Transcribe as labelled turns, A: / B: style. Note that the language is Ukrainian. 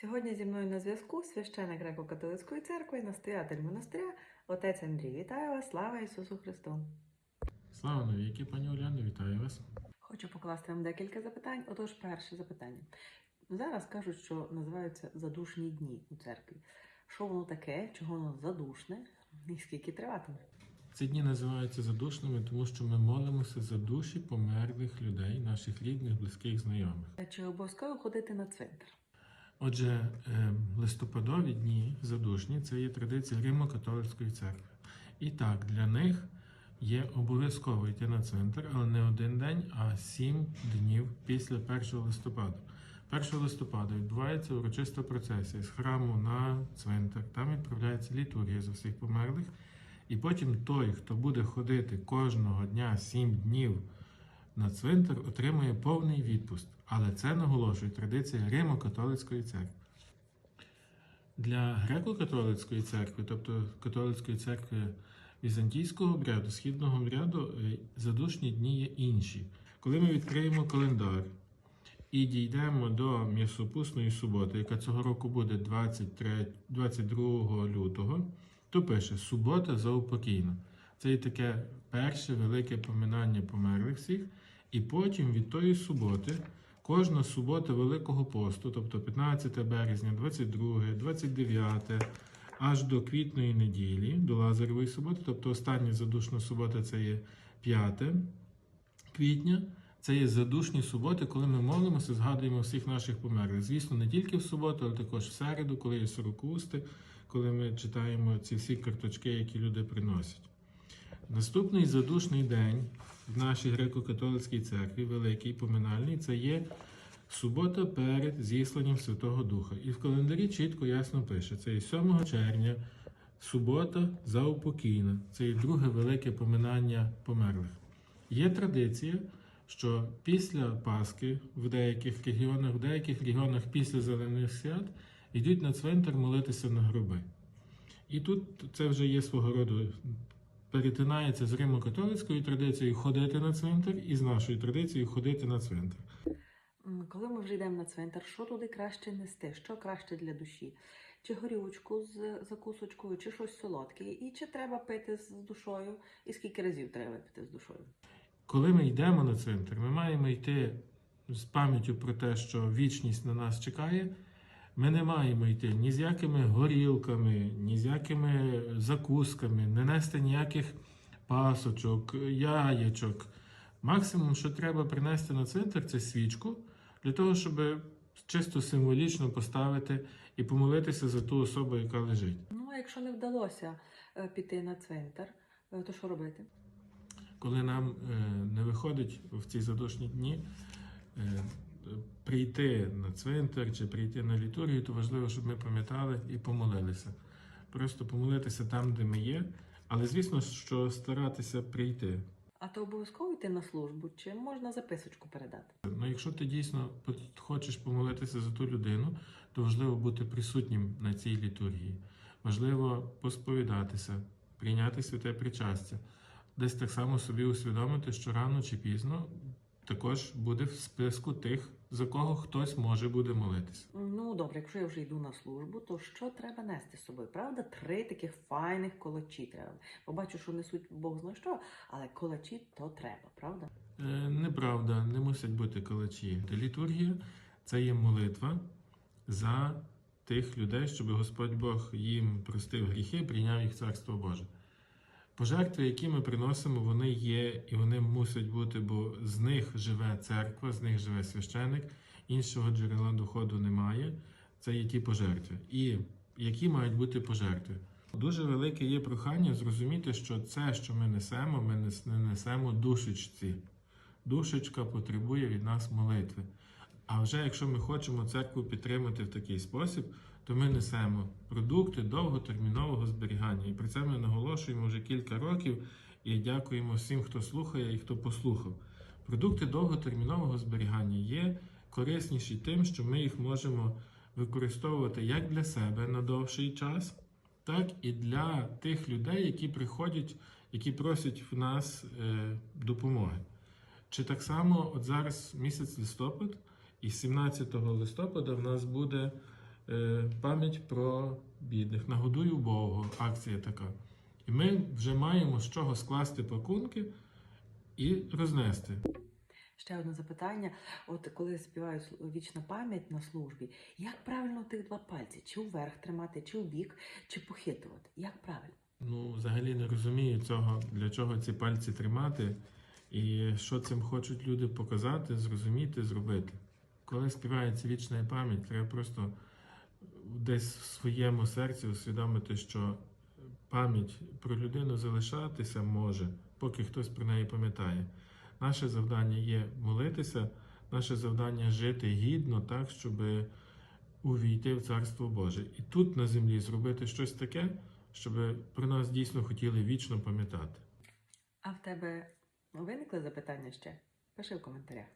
A: Сьогодні зі мною на зв'язку священик Греко-католицької церкви, настоятель монастиря, отець Андрій. Вітаю вас, слава Ісусу Христу!
B: Слава навіки, пані Оляно, вітаю вас.
A: Хочу покласти вам декілька запитань. Отож, перше запитання. Зараз кажуть, що називаються задушні дні у церкві. Що воно таке, чого воно задушне і скільки триватиме?
B: Ці дні називаються задушними, тому що ми молимося за душі померлих людей, наших рідних, близьких, знайомих.
A: Чи обов'язково ходити на цвинтар?
B: Отже, е, листопадові дні задушні це є традиція Римо-католицької церкви. І так, для них є обов'язково йти на цвинтар, але не один день, а сім днів після 1 листопада. 1 листопада відбувається урочиста процесія з храму на цвинтар. Там відправляється літургія за всіх померлих. І потім той, хто буде ходити кожного дня сім днів на цвинтар, отримує повний відпуст. Але це наголошує традиція Римо-католицької церкви. Для греко-католицької церкви, тобто католицької церкви візантійського обряду, східного обряду, е, задушні дні є інші. Коли ми відкриємо календар і дійдемо до м'ясопусної суботи, яка цього року буде 23, 22 лютого, то пише субота заупокійна. Це є таке перше велике поминання померлих всіх. І потім від тої суботи, кожна субота Великого посту, тобто 15 березня, 22, 29, аж до квітної неділі, до Лазаревої суботи, тобто остання задушна субота це є 5 квітня. Це є задушні суботи, коли ми молимося, згадуємо всіх наших померлих. Звісно, не тільки в суботу, але також в середу, коли є сорокусти, коли ми читаємо ці всі карточки, які люди приносять. Наступний задушний день в нашій греко-католицькій церкві, великий поминальний, це є субота перед зісланням Святого Духа. І в календарі чітко ясно пише: це є 7 червня, субота заупокійна. Це є друге велике поминання померлих. Є традиція, що після Пасхи в деяких регіонах, в деяких регіонах після зелених свят йдуть на цвинтар молитися на гроби. І тут це вже є свого роду перетинається з римо-католицькою традицією ходити на цвинтар і з нашою традицією ходити на цвинтар.
A: Коли ми вже йдемо на цвинтар, що туди краще нести? Що краще для душі? Чи горючку з закусочкою, чи щось солодке? І чи треба пити з душою? І скільки разів треба пити з душою?
B: Коли ми йдемо на цвинтар, ми маємо йти з пам'яттю про те, що вічність на нас чекає. Ми не маємо йти ні з якими горілками, ні з якими закусками, не нести ніяких пасочок, яєчок. Максимум, що треба принести на цвинтар, це свічку для того, щоб чисто символічно поставити і помолитися за ту особу, яка лежить.
A: Ну, а якщо не вдалося е, піти на цвинтар, е, то що робити?
B: Коли нам е, не виходить в ці задушні дні прийти на цвинтар чи прийти на літургію, то важливо, щоб ми пам'ятали і помолилися. Просто помолитися там, де ми є, але звісно, що старатися прийти.
A: А то обов'язково йти на службу, чи можна записочку передати?
B: Ну, якщо ти дійсно хочеш помолитися за ту людину, то важливо бути присутнім на цій літургії. Важливо посповідатися, прийняти святе причастя. Десь так само собі усвідомити, що рано чи пізно також буде в списку тих, за кого хтось може буде молитися.
A: Ну, добре, якщо я вже йду на службу, то що треба нести з собою? Правда, три таких файних колочі треба. Побачу, що несуть Бог знає що, але колочі то треба, правда?
B: Е, Неправда, не мусять бути калачі. Літургія це є молитва за тих людей, щоб Господь Бог їм простив гріхи, прийняв їх Царство Боже. Пожертви, які ми приносимо, вони є і вони мусять бути, бо з них живе церква, з них живе священик, іншого джерела доходу немає. Це є ті пожертви. І які мають бути пожертви? Дуже велике є прохання зрозуміти, що це, що ми несемо, ми не несемо душечці. Душечка потребує від нас молитви. А вже якщо ми хочемо церкву підтримати в такий спосіб, то ми несемо продукти довготермінового зберігання. І про це ми наголошуємо вже кілька років і дякуємо всім, хто слухає і хто послухав. Продукти довготермінового зберігання є корисніші тим, що ми їх можемо використовувати як для себе на довший час, так і для тих людей, які приходять, які просять в нас е, допомоги. Чи так само, от зараз місяць листопад, і 17 листопада в нас буде е, пам'ять про бідних. Нагодуй убогого, акція така. І ми вже маємо з чого скласти пакунки і рознести.
A: Ще одне запитання. От коли співаю вічна пам'ять на службі, як правильно тих два пальці? Чи вверх тримати, чи вбік, чи похитувати? Як правильно?
B: Ну, взагалі не розумію цього, для чого ці пальці тримати, і що цим хочуть люди показати, зрозуміти, зробити. Коли співається вічна пам'ять, треба просто десь в своєму серці усвідомити, що пам'ять про людину залишатися може, поки хтось про неї пам'ятає. Наше завдання є молитися, наше завдання жити гідно, так, щоб увійти в Царство Боже. І тут на землі зробити щось таке, щоб про нас дійсно хотіли вічно пам'ятати.
A: А в тебе виникли запитання ще? Пиши в коментарях.